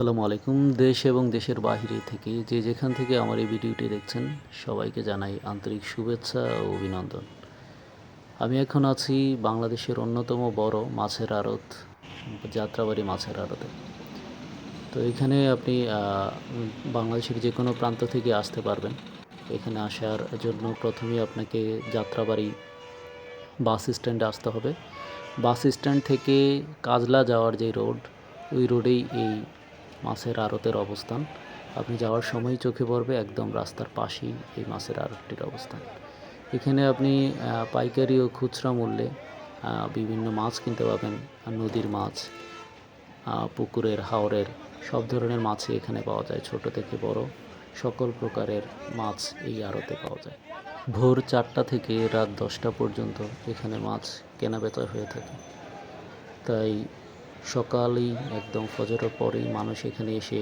আসসালামু আলাইকুম, দেশ এবং দেশের বাহিরে থেকে যে যেখান থেকে আমার এই ভিডিওটি দেখছেন, সবাইকে জানাই আন্তরিক শুভেচ্ছা ও অভিনন্দন। আমি এখন আছি বাংলাদেশের অন্যতম বড় মাছের আড়ত, যাত্রাবাড়ি মাছের আড়তে। তো এখানে আপনি বাংলাদেশের যে কোনো প্রান্ত থেকে আসতে পারবেন। এখানে আসার জন্য প্রথমে আপনাকে যাত্রাবাড়ি বাস স্ট্যান্ডে আসতে হবে। বাস স্ট্যান্ড থেকে কাজলা যাওয়ার যে রোড, ওই রোডেই এই মাছের আড়তের অবস্থান। আপনি যাওয়ার সময় চোখে পড়বে একদম রাস্তার পাশেই এই মাছের আড়তটির অবস্থান। এখানে আপনি পাইকারি ও খুচরা মূল্যে বিভিন্ন মাছ কিনতে পাবেন। নদীর মাছ পুকুরের, হাওরের, সব ধরনের মাছই এখানে পাওয়া যায়, ছোট থেকে বড়। সকল প্রকারের মাছ এই আড়তে পাওয়া যায়। ভোর চারটা থেকে রাত দশটা পর্যন্ত এখানে মাছ কেনাবেচা হয়ে থাকে। তাই সকালেই একদম ফজরের পরেই মানুষ এখানে এসে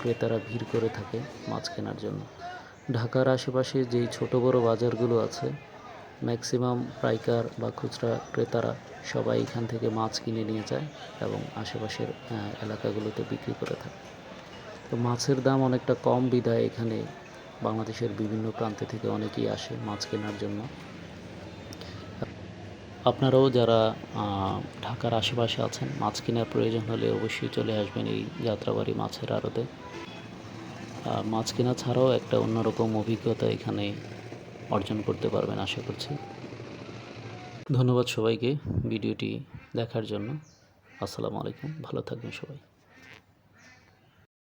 ক্রেতারা ভিড় করে থাকে মাছ কেনার জন্য। ঢাকার আশেপাশে যেই ছোট বড় বাজারগুলো আছে ম্যাক্সিমাম পাইকার বা খুচরা ক্রেতারা সবাই এখান থেকে মাছ কিনে নিয়ে যায় এবং আশেপাশের এলাকাগুলোতে বিক্রি করে থাকে। তো মাছের দাম অনেকটা কম বিদায় এখানে বাংলাদেশের বিভিন্ন প্রান্ত থেকে অনেকেই আসে মাছ কেনার জন্য। আপনারাও যারা ঢাকার আশেপাশে আছেন, মাছ কেনার প্রয়োজন হলে অবশ্যই চলে আসবেন এই যাত্রাবাড়ি মাছের আড়তে। আর মাছ কেনা ছাড়াও একটা অন্যরকম অভিজ্ঞতা এখানে অর্জন করতে পারবেন আশা করছি। ধন্যবাদ সবাইকে ভিডিওটি দেখার জন্য। আসসালামু আলাইকুম, ভালো থাকবেন সবাই।